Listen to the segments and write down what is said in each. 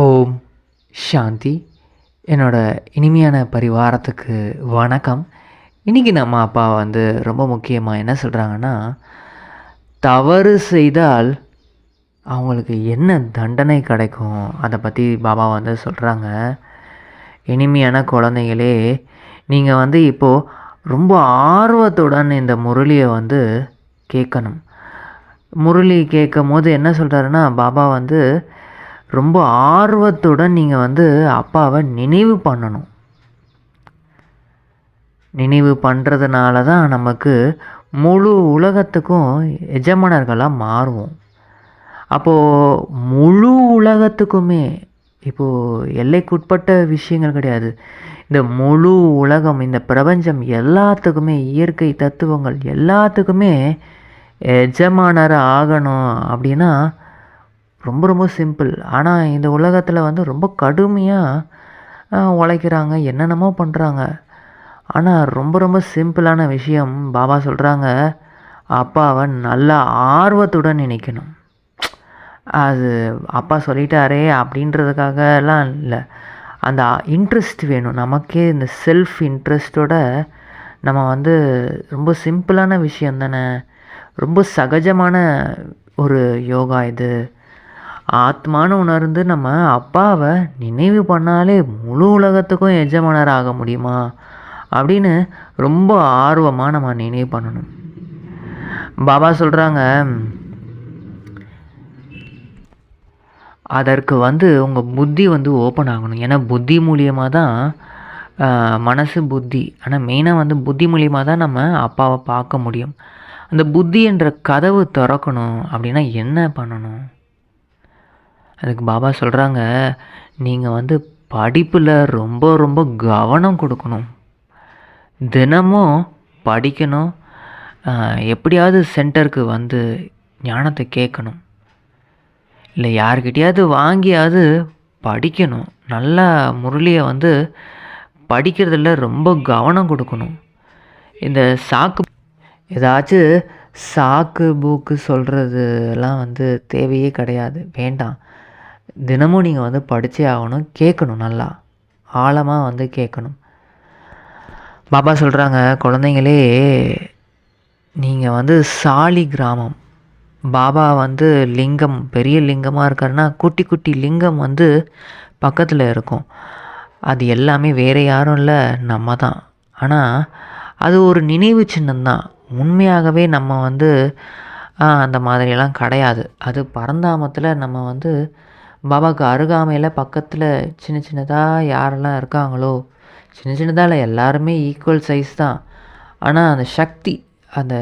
ஓம் சாந்தி. என்னோட இனிமையான பரிவாரத்துக்கு வணக்கம். இன்றைக்கி நம்ம அப்பா வந்து ரொம்ப முக்கியமாக என்ன சொல்கிறாங்கன்னா தவறு செய்தால் அவங்களுக்கு என்ன தண்டனை கிடைக்கும்? அதை பற்றி பாபா வந்து சொல்கிறாங்க இனிமையான குழந்தைகளே நீங்கள் வந்து இப்போது ரொம்ப ஆர்வத்துடன் இந்த முரளியை வந்து கேட்கணும். முரளி கேட்கும் போது என்ன சொல்கிறாருன்னா பாபா வந்து ரொம்ப ஆர்வத்துடன் நீங்கள் வந்து அப்பாவை நினைவு பண்ணணும். நினைவு பண்ணுறதுனால தான் நமக்கு முழு உலகத்துக்கும் எஜமானர்களாக மாறுவோம். அப்போது முழு உலகத்துக்குமே இப்போது எல்லைக்குட்பட்ட விஷயங்கள் கிடையாது. இந்த முழு உலகம் இந்த பிரபஞ்சம் எல்லாத்துக்குமே இயற்கை தத்துவங்கள் எல்லாத்துக்குமே எஜமானராக ஆகணும் அப்படின்னா ரொம்ப ரொம்ப சிம்பிள் ஆனால் இந்த உலகத்தில் வந்து ரொம்ப கடுமையாக உழைக்கிறாங்க என்னென்னமோ பண்ணுறாங்க ஆனால் ரொம்ப ரொம்ப சிம்பிளான விஷயம் பாபா சொல்கிறாங்க அப்பாவை நல்லா ஆர்வத்துடன் நினைக்கணும். அது அப்பா சொல்லிட்டாரே அப்படின்றதுக்காகலாம் இல்லை. அந்த இன்ட்ரெஸ்ட் வேணும். நமக்கே இந்த செல்ஃப் இன்ட்ரெஸ்ட்டோட நம்ம வந்து ரொம்ப சிம்பிளான விஷயம் தானே. ரொம்ப சகஜமான ஒரு யோகா இது. ஆத்மான்னு உணர்ந்து நம்ம அப்பாவை நினைவு பண்ணாலே முழு உலகத்துக்கும் எஜமானர் ஆக முடியுமா? அப்படின்னு ரொம்ப ஆர்வமாக நம்ம நினைவு பண்ணணும். பாபா சொல்கிறாங்க அதற்கு வந்து உங்கள் புத்தி வந்து ஓப்பன் ஆகணும். ஏன்னா புத்தி மூலியமாக தான் மனசு புத்தி. ஆனால் மெயினாக வந்து புத்தி மூலியமாக தான் நம்ம அப்பாவை பார்க்க முடியும். அந்த புத்தி என்ற கதவு திறக்கணும் அப்படின்னா என்ன பண்ணணும்? அதுக்கு பாபா சொல்கிறாங்க நீங்கள் வந்து படிப்பில் ரொம்ப ரொம்ப கவனம் கொடுக்கணும். தினமும் படிக்கணும். எப்படியாவது சென்டருக்கு வந்து ஞானத்தை கேட்கணும். இல்லை யார்கிட்டையாவது வாங்கியாவது படிக்கணும். நல்லா முரளியை வந்து படிக்கிறதுல ரொம்ப கவனம் கொடுக்கணும். இந்த சாக்கு ஏதாச்சும் சாக்கு பூக்கு சொல்கிறதுலாம் வந்து தேவையே கிடையாது. வேண்டாம். தினமும் நீங்கள் வந்து படித்தே ஆகணும் கேட்கணும் நல்லா. ஆழமாக வந்து கேட்கணும். பாபா சொல்கிறாங்க குழந்தைங்களே நீங்கள் வந்து சாலி கிராமம். பாபா வந்து லிங்கம் பெரிய லிங்கமாக இருக்காருன்னா குட்டி குட்டி லிங்கம் வந்து பக்கத்தில் இருக்கும். அது எல்லாமே வேறு யாரும் இல்லை நம்ம தான். ஆனால் அது ஒரு நினைவு சின்னம்தான் உண்மையாகவே நம்ம வந்து அந்த மாதிரியெல்லாம் கிடையாது. அது பரந்தாமத்தில் நம்ம வந்து பாபாவுக்கு அருகாமையில் பக்கத்தில் சின்ன சின்னதாக யாரெல்லாம் இருக்காங்களோ சின்ன சின்னதாக இல்லை எல்லாருமே ஈக்குவல் சைஸ் தான். ஆனால் அந்த சக்தி அந்த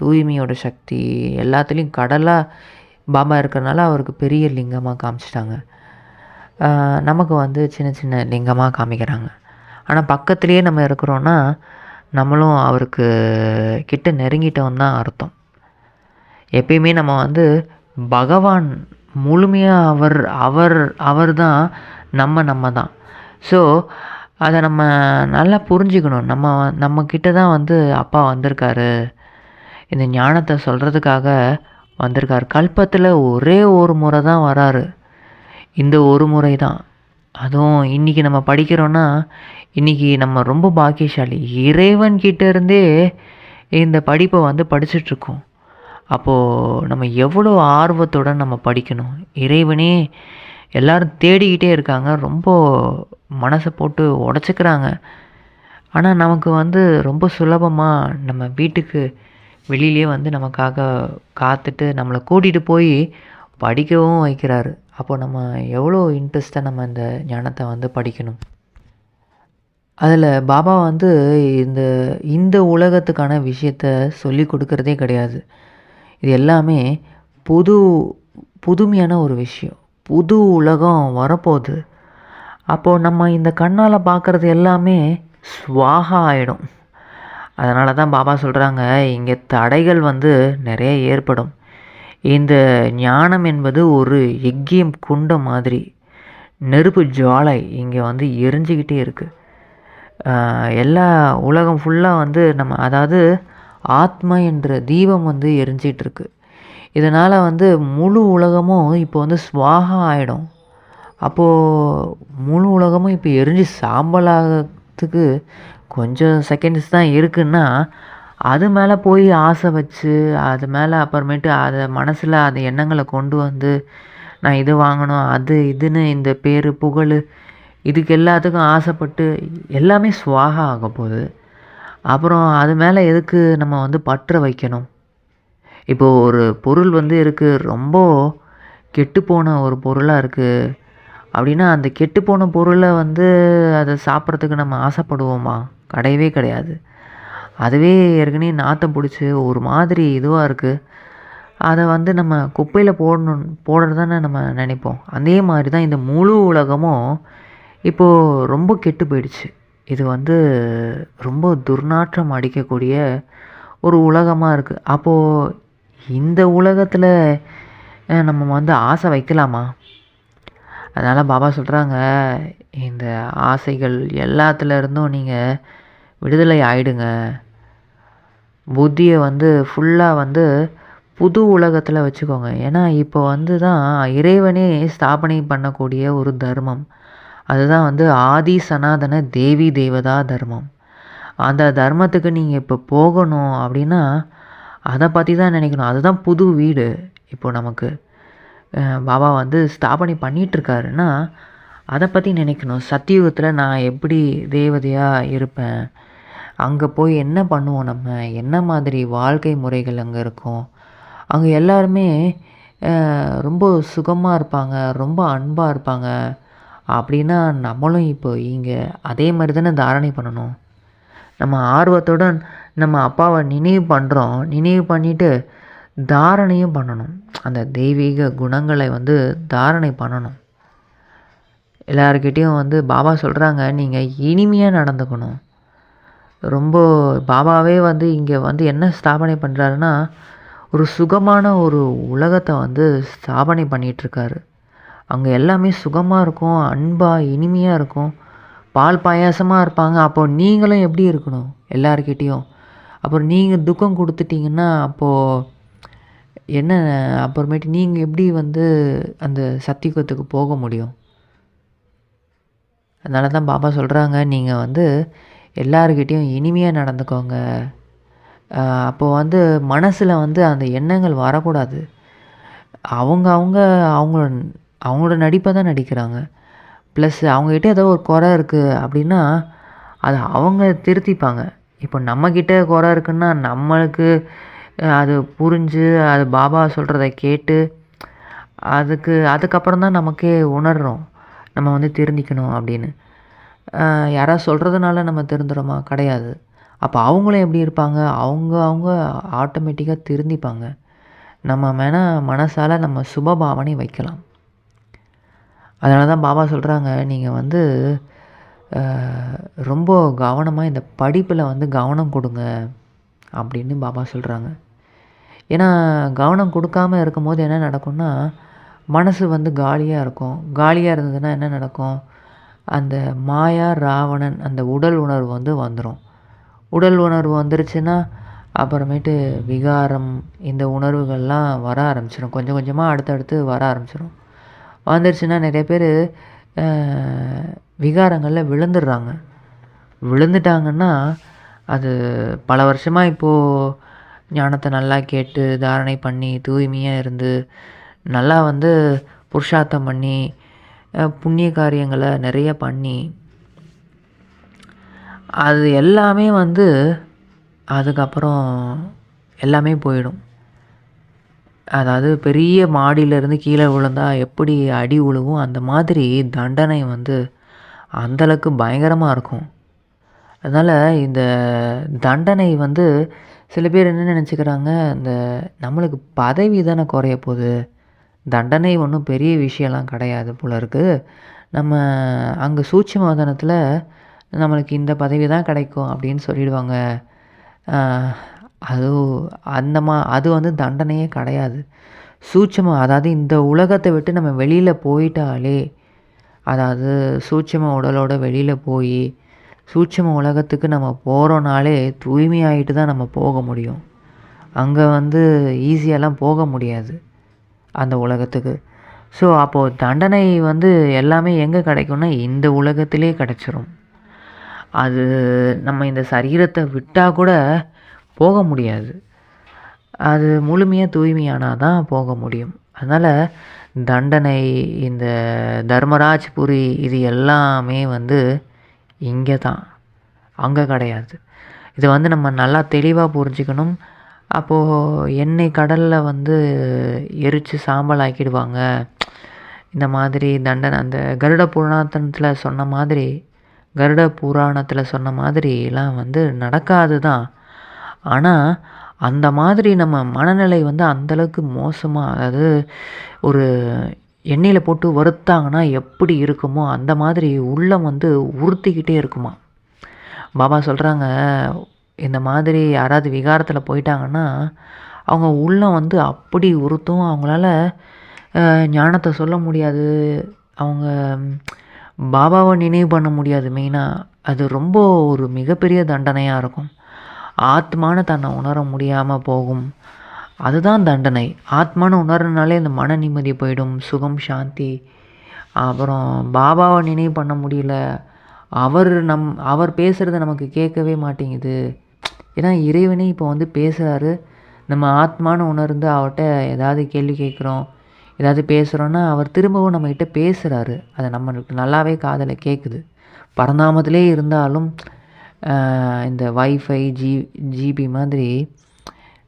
தூய்மையோட சக்தி எல்லாத்துலேயும் கடலாக பாபா இருக்கிறனால அவருக்கு பெரிய லிங்கமாக காமிச்சிட்டாங்க. நமக்கு வந்து சின்ன சின்ன லிங்கமாக காமிக்கிறாங்க. ஆனால் பக்கத்துலேயே நம்ம இருக்கிறோன்னா நம்மளும் அவருக்கு கிட்ட நெருங்கிட்டோம் தான் அர்த்தம். எப்பயுமே நம்ம வந்து பகவான் முழுமையாக அவர் அவர் அவர் தான் நம்ம நம்ம தான் ஸோ அதை நம்ம நல்லா புரிஞ்சுக்கணும். நம்ம நம்மக்கிட்ட தான் வந்து அப்பா வந்திருக்காரு. இந்த ஞானத்தை சொல்கிறதுக்காக வந்திருக்கார். கல்பத்தில் ஒரே ஒரு முறை தான் வராரு. இந்த ஒரு முறை தான் அதுவும் இன்றைக்கி நம்ம படிக்கிறோன்னா இன்றைக்கி நம்ம ரொம்ப பாக்கியசாலி. இறைவன்கிட்ட இருந்தே இந்த படிப்பை வந்து படிச்சுட்ருக்கோம் அப்போது நம்ம எவ்வளோ ஆர்வத்துடன் நம்ம படிக்கணும்? இறைவனே எல்லோரும் தேடிக்கிட்டே இருக்காங்க. ரொம்ப மனசை போட்டு உடச்சிக்கிறாங்க. ஆனால் நமக்கு வந்து ரொம்ப சுலபமாக நம்ம வீட்டுக்கு வெளியிலே வந்து நமக்காக காத்துட்டு நம்மளை கூட்டிகிட்டு போய் படிக்கவும் வைக்கிறாரு. அப்போ நம்ம எவ்வளோ இன்ட்ரெஸ்ட்டாக நம்ம இந்த ஞானத்தை வந்து படிக்கணும்? அதில் பாபா வந்து இந்த இந்த உலகத்துக்கான விஷயத்த சொல்லி கொடுக்குறதே கிடையாது. இது எல்லாமே புது புதுமையான ஒரு விஷயம். புது உலகம் வரப்போகுது. அப்போது நம்ம இந்த கண்ணால் பார்க்குறது எல்லாமே சுவாகா ஆகிடும் அதனால தான் பாபா சொல்கிறாங்க இங்கே தடைகள் வந்து நிறைய ஏற்படும். இந்த ஞானம் என்பது ஒரு எக்கியம் குண்டம் மாதிரி நெருப்பு ஜுவாலை இங்கே வந்து எரிஞ்சிக்கிட்டே இருக்குது எல்லா உலகம் ஃபுல்லாக வந்து நம்ம அதாவது ஆத்மா என்ற தீபம் வந்து எரிஞ்சிகிட்ருக்கு இதனால் வந்து முழு உலகமும் இப்போ வந்து சுவாகம் ஆகிடும் அப்போது முழு உலகமும் இப்போ எரிஞ்சு சாம்பலாகிறதுக்கு கொஞ்சம் செகண்ட்ஸ் தான் இருக்குன்னா அது மேலே போய் ஆசை வச்சு அது மேலே அப்புறமேட்டு அதை மனசில் அந்த எண்ணங்களை கொண்டு வந்து நான் இது வாங்கணும் அது இதுன்னு இந்த பேர் புகழ் இதுக்கு எல்லாத்துக்கும் ஆசைப்பட்டு எல்லாமே சுவாகா ஆக போகுது அப்புறம் அது மேலே எதுக்கு நம்ம வந்து பற்ற வைக்கணும்? இப்போது ஒரு பொருள் வந்து இருக்குது ரொம்ப கெட்டுப்போன ஒரு பொருளாக இருக்குது அப்படின்னா அந்த கெட்டுப்போன பொருளை வந்து அதை சாப்பிட்றதுக்கு நம்ம ஆசைப்படுவோமா? கிடையவே கிடையாது. அதுவே ஏற்கனவே நாற்றம் பிடிச்சி ஒரு மாதிரி இதுவாக இருக்குது அதை வந்து நம்ம குப்பையில் போடணும் போடுறது தானே நம்ம நினைப்போம். அதே மாதிரி தான் இந்த முழு உலகமும் இப்போது ரொம்ப கெட்டு போயிடுச்சு. இது வந்து ரொம்ப துர்நாற்றம் அடிக்கக்கூடிய ஒரு உலகமாக இருக்குது அப்போது இந்த உலகத்தில் நம்ம வந்து ஆசை வைக்கலாமா? அதனால் பாபா சொல்கிறாங்க இந்த ஆசைகள் எல்லாத்துல இருந்தும் நீங்கள் விடுதலை ஆயிடுங்க. புத்தியை வந்து ஃபுல்லாக வந்து புது உலகத்தில் வச்சுக்கோங்க. ஏன்னா இப்போ வந்து தான் இறைவனே ஸ்தாபனை பண்ணக்கூடிய ஒரு தர்மம். அதுதான் வந்து ஆதி சனாதன தேவி தேவதா தர்மம். அந்த தர்மத்துக்கு நீங்கள் இப்போ போகணும் அப்படின்னா அதை பற்றி தான் நினைக்கணும். அதுதான் புது வீடு. இப்போ நமக்கு பாபா வந்து ஸ்தாபனை பண்ணிகிட்ருக்காருன்னா அதை பற்றி நினைக்கணும். சத்தியுகத்தில் நான் எப்படி தேவதையாக இருப்பேன்? அங்கே போய் என்ன பண்ணுவோம் நம்ம? என்ன மாதிரி வாழ்க்கை முறைகள் அங்கே இருக்கும்? அங்கே எல்லாருமே ரொம்ப சுகமாக இருப்பாங்க ரொம்ப அன்பாக இருப்பாங்க. அப்படின்னா நம்மளும் இப்போ இங்கே அதே மாதிரி தானே தாரணை பண்ணணும். நம்ம ஆர்வத்துடன் நம்ம அப்பாவை நினைவு பண்ணுறோம் நினைவு பண்ணிட்டு தாரணையும் பண்ணணும். அந்த தெய்வீக குணங்களை வந்து தாரணை பண்ணணும். எல்லாருக்கிட்டேயும் வந்து பாபா சொல்கிறாங்க நீங்கள் இனிமையாக நடந்துக்கணும். ரொம்ப பாபாவே வந்து இங்கே வந்து என்ன ஸ்தாபனை பண்ணுறாருன்னா ஒரு சுகமான ஒரு உலகத்தை வந்து ஸ்தாபனை பண்ணிகிட்ருக்காரு அங்கே எல்லாமே சுகமாக இருக்கும் அன்பாக இனிமையாக இருக்கும். பால் பாயாசமாக இருப்பாங்க. அப்போ நீங்களும் எப்படி இருக்கணும்? எல்லாருக்கிட்டேயும் அப்புறம் நீங்கள் துக்கம் கொடுத்துட்டீங்கன்னா அப்போது என்ன அப்புறமேட்டு நீங்கள் எப்படி வந்து அந்த சத்தியுகத்துக்கு போக முடியும்? அதனால தான் பாபா சொல்கிறாங்க நீங்கள் வந்து எல்லாருக்கிட்டேயும் இனிமையாக நடந்துக்கோங்க. அப்போது அப்போ வந்து மனசில் வந்து அந்த எண்ணங்கள் வரக்கூடாது. அவங்க அவங்க அவங்கள அவங்களோட நடிப்பை தான் நடிக்கிறாங்க. ப்ளஸ் அவங்கக்கிட்ட ஏதோ ஒரு குறை இருக்குது அப்படின்னா அது அவங்க திருத்திப்பாங்க. இப்போ நம்மக்கிட்ட குறை இருக்குன்னா நம்மளுக்கு அது புரிஞ்சு அது பாபா சொல்கிறத கேட்டு அதுக்கு அதுக்கப்புறம் தான் நமக்கே உணர்கிறோம் நம்ம வந்து திருந்திக்கணும் அப்படின்னு. யாராவது சொல்கிறதுனால நம்ம திருந்துறோமா? கிடையாது. அப்போ அவங்களும் எப்படி இருப்பாங்க? அவங்க அவங்க ஆட்டோமேட்டிக்காக திருந்திப்பாங்க. நம்ம வேணா மனசால் நம்ம சுபபாவனை வைக்கலாம். அதனால தான் பாபா சொல்கிறாங்க நீங்கள் வந்து ரொம்ப கவனமாக இந்த படிப்பில் வந்து கவனம் கொடுங்க அப்படின்னு பாபா சொல்கிறாங்க ஏன்னா கவனம் கொடுக்காம இருக்கும்போது என்ன நடக்கும்னா மனசு வந்து காலியாக இருக்கும். காலியாக இருந்ததுன்னா என்ன நடக்கும்? அந்த மாயா ராவணன் அந்த உடல் உணர்வு வந்து வந்துடும் உடல் உணர்வு வந்துருச்சுன்னா அப்புறமேட்டு விகாரம் இந்த உணர்வுகள்லாம் வர ஆரம்பிச்சிடும் கொஞ்சம் கொஞ்சமாக அடுத்தடுத்து வர ஆரம்பிச்சிடும் வந்துருச்சுன்னா நிறைய பேர் விகாரங்களில் விழுந்துடுறாங்க. விழுந்துட்டாங்கன்னா அது பல வருஷமாக இப்போது ஞானத்தை நல்லா கேட்டு தாரணை பண்ணி தூய்மையாக இருந்து நல்லா வந்து புருஷார்த்தம் பண்ணி புண்ணிய காரியங்களை நிறைய பண்ணி அது எல்லாமே வந்து அதுக்கப்புறம் எல்லாமே போயிடும். அதாவது பெரிய மாடியிலேருந்து கீழே விழுந்தால் எப்படி அடி விழுவும் அந்த மாதிரி தண்டனை வந்து அந்தளவுக்கு பயங்கரமாக இருக்கும். அதனால் இந்த தண்டனை வந்து சில பேர் என்ன நினச்சிக்கிறாங்க? இந்த நம்மளுக்கு பதவி தானே குறைய போகுது. தண்டனை ஒன்றும் பெரிய விஷயம்லாம் கிடையாது போல இருக்குது நம்ம அங்கே சூட்சுமதனத்தில் நம்மளுக்கு இந்த பதவி தான் கிடைக்கும் அப்படின்னு சொல்லிடுவாங்க. அது அந்த மா அது வந்து தண்டனையே கிடையாது. சூட்சமாக அதாவது இந்த உலகத்தை விட்டு நம்ம வெளியில் போயிட்டாலே அதாவது சூட்சம உடலோட வெளியில் போய் சூட்சம உலகத்துக்கு நம்ம போகிறோனாலே தூய்மையாயிட்டு தான் நம்ம போக முடியும். அங்கே வந்து ஈஸியாலாம் போக முடியாது அந்த உலகத்துக்கு. ஸோ அப்போது தண்டனை வந்து எல்லாமே எங்கே கிடைக்கும்னா இந்த உலகத்திலே கிடச்சிரும். அது நம்ம இந்த சரீரத்தை விட்டால் கூட போக முடியாது. அது முழுமையாக தூய்மையானால் தான் போக முடியும். அதனால் தண்டனை இந்த தர்மராஜ்புரி இது எல்லாமே வந்து இங்கே தான் அங்கே கிடையாது. இதை வந்து நம்ம நல்லா தெளிவாக புரிஞ்சுக்கணும். அப்போது எண்ணெய் கடலில் வந்து எரித்து சாம்பல் ஆக்கிடுவாங்க. இந்த மாதிரி தண்டனை அந்த கருட புராணத்தில் சொன்ன மாதிரி கருட புராணத்தில் சொன்ன மாதிரிலாம் வந்து நடக்காது தான் ஆனால் அந்த மாதிரி நம்ம மனநிலை வந்து அந்தளவுக்கு மோசமாக அதாவது ஒரு எண்ணெயில் போட்டு வறுத்தாங்கன்னா எப்படி இருக்குமோ அந்த மாதிரி உள்ளம் வந்து உறுத்திக்கிட்டே இருக்குமா? பாபா சொல்கிறாங்க இந்த மாதிரி யாராவது விகாரத்தில் போயிட்டாங்கன்னா அவங்க உள்ளம் வந்து அப்படி உறுத்தும். அவங்களால ஞானத்தை சொல்ல முடியாது. அவங்க பாபாவை நினைவு பண்ண முடியாது மெயினாக அது ரொம்ப ஒரு மிகப்பெரிய தண்டனையாக இருக்கும். ஆத்மான தன்னை உணர முடியாமல் போகும். அதுதான் தண்டனை. ஆத்மான உணர்றதுனாலே இந்த மன நிம்மதி போயிடும் சுகம் சாந்தி. அப்புறம் பாபாவை நினைவு பண்ண முடியல. அவர் நம் அவர் பேசுகிறத நமக்கு கேட்கவே மாட்டேங்குது. ஏன்னா இறைவனே இப்போ வந்து பேசுகிறாரு நம்ம ஆத்மான உணர்ந்து அவர்கிட்ட ஏதாவது கேள்வி கேட்குறோம் ஏதாவது பேசுகிறோன்னா அவர் திரும்பவும் நம்மக்கிட்ட பேசுகிறாரு அது நம்மளுக்கு நல்லாவே காதலை கேட்குது பரந்தாமத்திலே இருந்தாலும் இந்த வைஃபை ஜி ஜிபி மாதிரி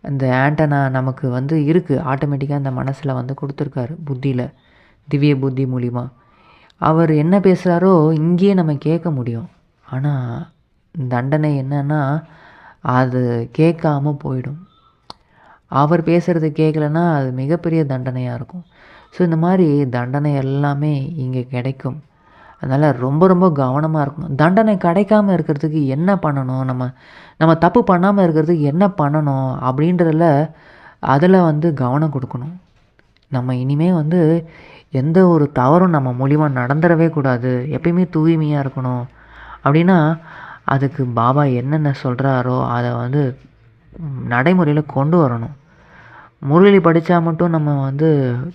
இந்த ஆண்டனா நமக்கு வந்து இருக்குது ஆட்டோமேட்டிக்காக அந்த மனசில் வந்து கொடுத்துருக்காரு புத்தியில் திவ்ய புத்தி மூலிமா அவர் என்ன பேசுகிறாரோ இங்கேயே நம்ம கேட்க முடியும். ஆனால் தண்டனை என்னன்னா அது கேட்காம போயிடும். அவர் பேசுகிறது கேட்கலன்னா அது மிகப்பெரிய தண்டனையாக இருக்கும். ஸோ இந்த மாதிரி தண்டனை எல்லாமே இங்கே கிடைக்கும். அதனால் ரொம்ப ரொம்ப கவனமாக இருக்கணும். தண்டனை கிடைக்காம இருக்கிறதுக்கு என்ன பண்ணணும்? நம்ம நம்ம தப்பு பண்ணாமல் இருக்கிறதுக்கு என்ன பண்ணணும்? அப்படின்றதில் அதில் வந்து கவனம் கொடுக்கணும். நம்ம இனிமேல் வந்து எந்த ஒரு தவறும் நம்ம மூலிமா நடந்துடவே கூடாது. எப்பயுமே தூய்மையாக இருக்கணும். அப்படின்னா அதுக்கு பாபா என்னென்ன சொல்கிறாரோ அதை வந்து நடைமுறையில் கொண்டு வரணும். முரளி படித்தா மட்டும் நம்ம வந்து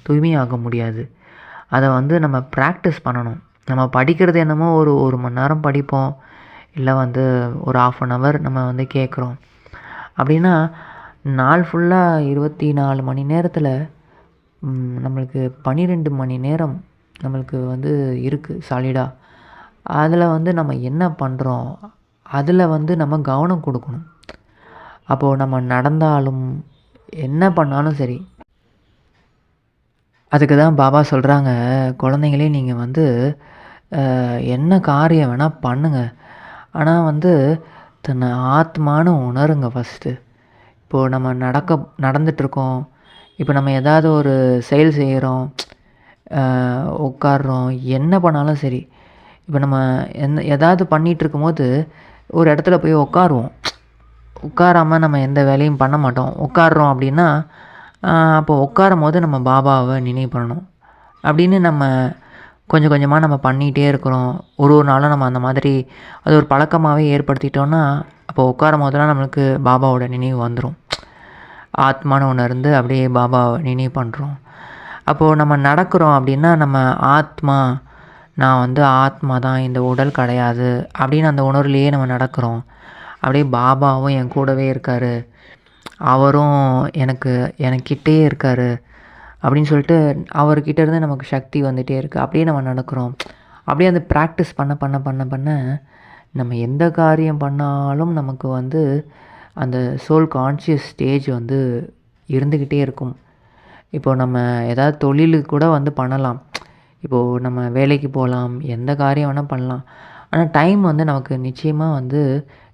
தூய்மையாக முடியாது. அதை வந்து நம்ம ப்ராக்டிஸ் பண்ணணும். நம்ம படிக்கிறது என்னமோ ஒரு ஒரு மணி நேரம் படிப்போம். இல்லை வந்து ஒரு ஆஃப் அன் ஹவர் நம்ம வந்து கேட்குறோம். அப்படின்னா நாள் ஃபுல்லாக இருபத்தி நாலு மணி நேரத்தில் நம்மளுக்கு பன்னிரெண்டு மணி நேரம் நம்மளுக்கு வந்து இருக்குது சாலிடாக அதில் வந்து நம்ம என்ன பண்ணுறோம் அதில் வந்து நம்ம கவனம் கொடுக்கணும். அப்போது நம்ம நடந்தாலும் என்ன பண்ணாலும் சரி. அதுக்கு தான் பாபா சொல்கிறாங்க குழந்தைங்களே நீங்கள் வந்து என்ன காரியம் வேணால் பண்ணுங்கள் ஆனால் வந்து தன்னை ஆத்மானு உணருங்க ஃபஸ்ட்டு இப்போது நம்ம நடக்க நடந்துகிட்ருக்கோம் இப்போ நம்ம ஏதாவது ஒரு செயல் செய்கிறோம் உட்காடுறோம் என்ன பண்ணாலும் சரி. இப்போ நம்ம எந்த ஏதாவது பண்ணிகிட்டு இருக்கும்போது ஒரு இடத்துல போய் உட்காருவோம். உட்காராமல் நம்ம எந்த வேலையும் பண்ண மாட்டோம். உட்காடுறோம் அப்படின்னா அப்போ உட்காரும் போது நம்ம பாபாவை நினைவு பண்ணணும். அப்படின்னு நம்ம கொஞ்சம் கொஞ்சமாக நம்ம பண்ணிகிட்டே இருக்கிறோம். ஒரு ஒரு நாளும் நம்ம அந்த மாதிரி அது ஒரு பழக்கமாகவே ஏற்படுத்திட்டோன்னா அப்போ உட்காரும் போதெல்லாம் நம்மளுக்கு பாபாவோட நினைவு வந்துடும் ஆத்மான்னு ஒன்று இருந்து அப்படியே பாபாவை நினைவு பண்ணுறோம் அப்போது நம்ம நடக்கிறோம் அப்படின்னா நம்ம ஆத்மா நான் வந்து ஆத்மா தான் இந்த உடல் கிடையாது அப்படின்னு அந்த உணர்வுலேயே நம்ம நடக்கிறோம். அப்படியே பாபாவும் என் கூடவே இருக்கார். அவரும் எனக்கு எனக்கிட்டே இருக்கார். அப்படின்னு சொல்லிட்டு அவர்கிட்ட இருந்து நமக்கு சக்தி வந்துகிட்டே இருக்குது அப்படியே நம்ம நடக்கிறோம். அப்படியே அந்த ப்ராக்டிஸ் பண்ண பண்ண பண்ண பண்ண நம்ம எந்த காரியம் பண்ணாலும் நமக்கு வந்து அந்த சோல் கான்ஷியஸ் ஸ்டேஜ் வந்து இருந்துக்கிட்டே இருக்கும். இப்போது நம்ம ஏதாவது தொழிலுக்கு கூட வந்து பண்ணலாம். இப்போது நம்ம வேலைக்கு போகலாம். எந்த காரியம் வேணால் பண்ணலாம். ஆனால் டைம் வந்து நமக்கு நிச்சயமாக வந்து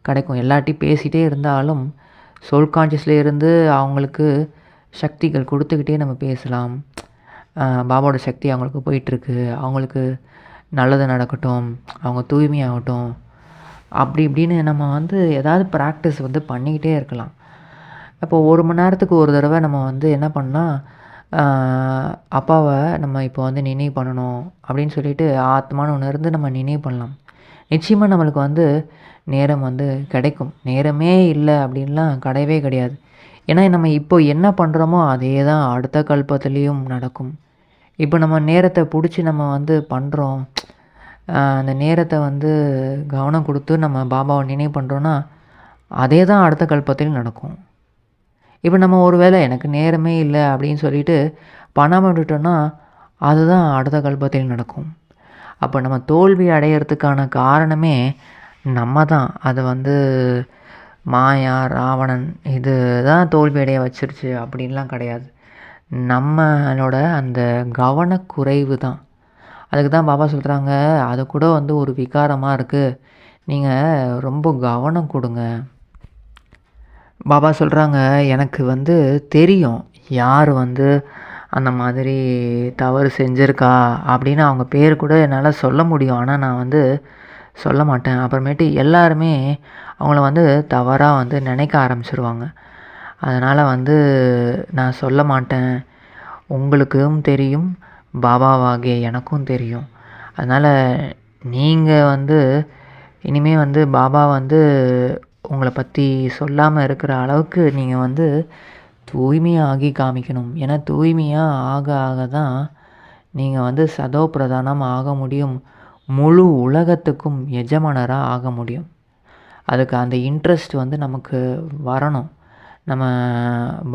கிடைக்கும். எல்லாட்டையும் பேசிகிட்டே இருந்தாலும் சோல் கான்ஷியஸில் இருந்து அவங்களுக்கு சக்திகள் கொடுத்துக்கிட்டே நம்ம பேசலாம். பாபாவோட சக்தி அவங்களுக்கு போயிட்டுருக்கு. அவங்களுக்கு நல்லது நடக்கட்டும். அவங்க தூய்மையாகட்டும். அப்படி இப்படின்னு நம்ம வந்து ஏதாவது ப்ராக்டிஸ் வந்து பண்ணிக்கிட்டே இருக்கலாம். அப்போ ஒரு மணி நேரத்துக்கு ஒரு தடவை நம்ம வந்து என்ன பண்ணால் அப்பாவை நம்ம இப்போ வந்து நினைவு பண்ணணும் அப்படின்னு சொல்லிட்டு ஆத்மானு ஒன்று இருந்து நம்ம நினைவு பண்ணலாம். நிச்சயமாக நம்மளுக்கு வந்து நேரம் வந்து கிடைக்கும். நேரமே இல்லை அப்படின்லாம் கிடையவே கிடையாது. ஏன்னா நம்ம இப்போ என்ன பண்ணுறோமோ அதே தான் அடுத்த கல்பத்துலேயும் நடக்கும். இப்போ நம்ம நேரத்தை பிடிச்சி நம்ம வந்து பண்ணுறோம் அந்த நேரத்தை வந்து கவனம் கொடுத்து நம்ம பாபாவை நினைவு பண்ணுறோன்னா அதே தான் அடுத்த கல்பத்திலும் நடக்கும். இப்போ நம்ம ஒரு வேளை எனக்கு நேரமே இல்லை அப்படின்னு சொல்லிட்டு பண்ணாமல் விட்டுட்டோன்னா அதுதான் அடுத்த கல்பத்தில் நடக்கும். அப்போ நம்ம தோல்வி அடையிறதுக்கான காரணமே நம்ம தான் அது வந்து மாயா ராவணன் இது தான் தோல்வி அடைய வச்சிருச்சு அப்படின்லாம் கிடையாது. நம்மளோட அந்த கவனக்குறைவு தான். அதுக்கு தான் பாபா சொல்கிறாங்க அது கூட வந்து ஒரு விகாரமாக இருக்குது நீங்கள் ரொம்ப கவனம் கொடுங்க. பாபா சொல்கிறாங்க எனக்கு வந்து தெரியும் யார் வந்து அந்த மாதிரி தவறு செஞ்சுருக்கா அப்படின்னு அவங்க பேர் கூட என்னால் சொல்ல முடியும். ஆனால் நான் வந்து சொல்ல மாட்டேன். அப்புறமேட்டு எல்லாருமே அவங்கள வந்து தவறாக வந்து நினைக்க ஆரம்பிச்சிருவாங்க. அதனால் வந்து நான் சொல்ல மாட்டேன். உங்களுக்கும் தெரியும். பாபாவாகிய எனக்கும் தெரியும். அதனால் நீங்கள் வந்து இனிமே வந்து பாபா வந்து உங்களை பற்றி சொல்லாமல் இருக்கிற அளவுக்கு நீங்கள் வந்து தூய்மையாகி காமிக்கணும். ஏன்னா தூய்மையாக ஆக ஆக தான் நீங்கள் வந்து சதோ பிரதானம் ஆக முடியும். முழு உலகத்துக்கும் எஜமானராக ஆக முடியும். அதுக்கு அந்த இன்ட்ரெஸ்ட் வந்து நமக்கு வரணும். நம்ம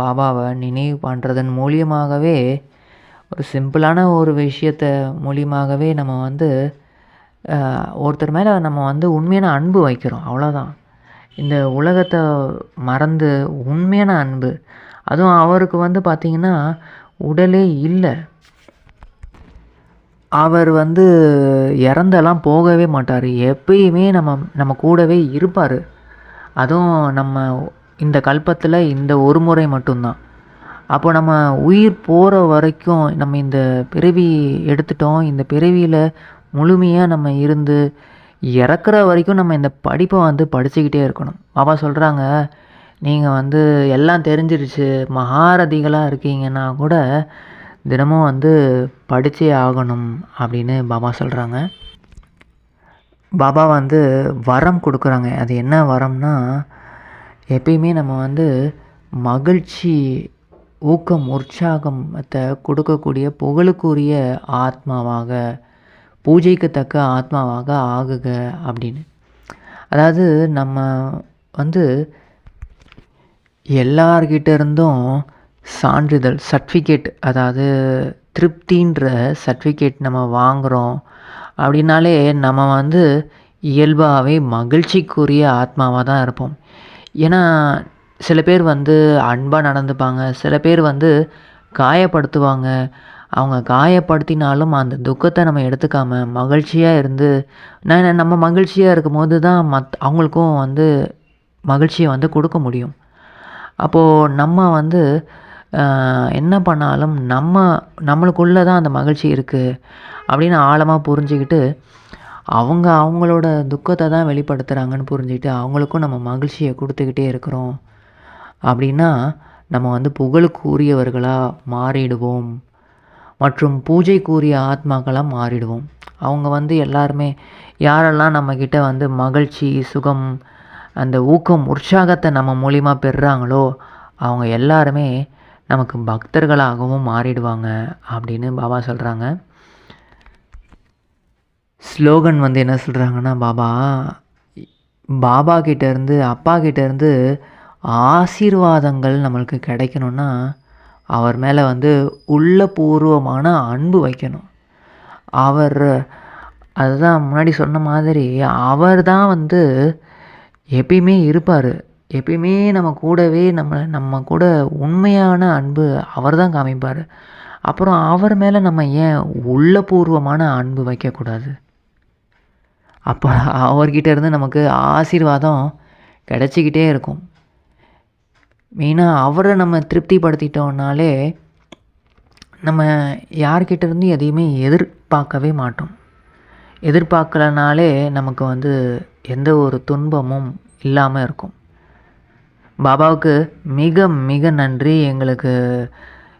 பாபாவை நினைவு பண்ணுறதன் மூலியமாகவே ஒரு சிம்பிளான ஒரு விஷயத்த மூலியமாகவே நம்ம வந்து ஒருத்தர் மேலே நம்ம வந்து உண்மையான அன்பு வைக்கிறோம். அவ்வளோதான் இந்த உலகத்தை மறந்து உண்மையான அன்பு அதுவும் அவருக்கு வந்து பார்த்திங்கன்னா உடலே இல்லை. அவர் வந்து இறந்தெல்லாம் போகவே மாட்டார். எப்பயுமே நம்ம நம்ம கூடவே இருப்பார். அதுவும் நம்ம இந்த கல்பத்தில் இந்த ஒரு முறை மட்டும்தான். அப்போ நம்ம உயிர் போகிற வரைக்கும் நம்ம இந்த பிறவி எடுத்துட்டோம். இந்த பிறவியில் முழுமையாக நம்ம இருந்து இறக்குற வரைக்கும் நம்ம இந்த படிப்பை வந்து படிச்சுக்கிட்டே இருக்கணும். பாபா சொல்கிறாங்க நீங்கள் வந்து எல்லாம் தெரிஞ்சிருச்சு. மகாரதிகளாக இருக்கீங்கன்னா கூட தினமும் வந்து படித்தே ஆகணும் அப்படின்னு பாபா சொல்கிறாங்க பாபா வந்து வரம் கொடுக்குறாங்க. அது என்ன வரம்னா எப்பயுமே நம்ம வந்து மகிழ்ச்சி ஊக்கம் உற்சாகத்தை கொடுக்கக்கூடிய புகழுக்குரிய ஆத்மாவாக பூஜைக்கு தக்க ஆத்மாவாக ஆகுக அப்படின்னு. அதாவது நம்ம வந்து எல்லார்கிட்ட இருந்தும் சான்றிதழ் சர்டிஃபிகேட் அதாவது திருப்தின்ற சர்டிஃபிகேட் நம்ம வாங்குகிறோம் அப்படின்னாலே நம்ம வந்து இயல்பாகவே மகிழ்ச்சிக்குரிய ஆத்மாவாக தான் இருப்போம். ஏன்னா சில பேர் வந்து அன்பாக நடந்துப்பாங்க சில பேர் வந்து காயப்படுத்துவாங்க. அவங்க காயப்படுத்தினாலும் அந்த துக்கத்தை நம்ம எடுத்துக்காம மகிழ்ச்சியாக இருந்து நான் நம்ம மகிழ்ச்சியாக இருக்கும்போது தான் மத் அவங்களுக்கும் வந்து மகிழ்ச்சியை வந்து கொடுக்க முடியும். அப்போது நம்ம வந்து என்ன பண்ணாலும் நம்ம நம்மளுக்குள்ளே தான் அந்த மகிழ்ச்சி இருக்குது அப்படின்னு ஆழமாக புரிஞ்சுக்கிட்டு அவங்க அவங்களோட துக்கத்தை தான் வெளிப்படுத்துகிறாங்கன்னு புரிஞ்சுக்கிட்டு அவங்களுக்கும் நம்ம மகிழ்ச்சியை கொடுத்துக்கிட்டே இருக்கிறோம். அப்படின்னா நம்ம வந்து புகழுக்குரியவர்களாக மாறிடுவோம். மற்றும் பூஜைக்குரிய ஆத்மாக்களாக மாறிடுவோம். அவங்க வந்து எல்லாருமே யாரெல்லாம் நம்மக்கிட்ட வந்து மகிழ்ச்சி சுகம் அந்த ஊக்கம் உற்சாகத்தை நம்ம மூலிமா பெறுறாங்களோ அவங்க எல்லாருமே நமக்கு பக்தர்களாகவும் மாறிடுவாங்க அப்படின்னு பாபா சொல்கிறாங்க ஸ்லோகன் வந்து என்ன சொல்கிறாங்கன்னா பாபா பாபா கிட்டேருந்து அப்பா கிட்டேருந்து ஆசீர்வாதங்கள் நம்மளுக்கு கிடைக்கணுன்னா அவர் மேலே வந்து உள்ளபூர்வமான அன்பு வைக்கணும். அவர் அதுதான் முன்னாடி சொன்ன மாதிரி அவர் தான் வந்து எப்பயுமே இருப்பார். எப்பயுமே நம்ம கூடவே நம்ம நம்ம கூட உண்மையான அன்பு அவர் தான் காமிப்பார். அப்புறம் அவர் மேலே நம்ம ஏன் உள்ளபூர்வமான அன்பு வைக்கக்கூடாது? அப்போ அவர்கிட்ட இருந்து நமக்கு ஆசீர்வாதம் கிடச்சிக்கிட்டே இருக்கும். மெயினாக அவரை நம்ம திருப்திப்படுத்திட்டோம்னாலே நம்ம யார்கிட்ட இருந்து எதையுமே எதிர்பார்க்கவே மாட்டோம். எதிர்பார்க்கலனாலே நமக்கு வந்து எந்த ஒரு துன்பமும் இல்லாமல் இருக்கும். பாபாவுக்கு மிக மிக நன்றி. எங்களுக்கு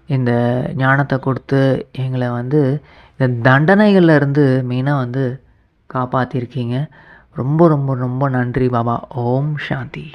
இந்த ஞானத்தை கொடுத்து எங்களை வந்து இந்த தண்டனைகள்லேருந்து மெயினாக வந்து காப்பாற்றிருக்கீங்க ரொம்ப ரொம்ப ரொம்ப நன்றி பாபா. ஓம் சாந்தி.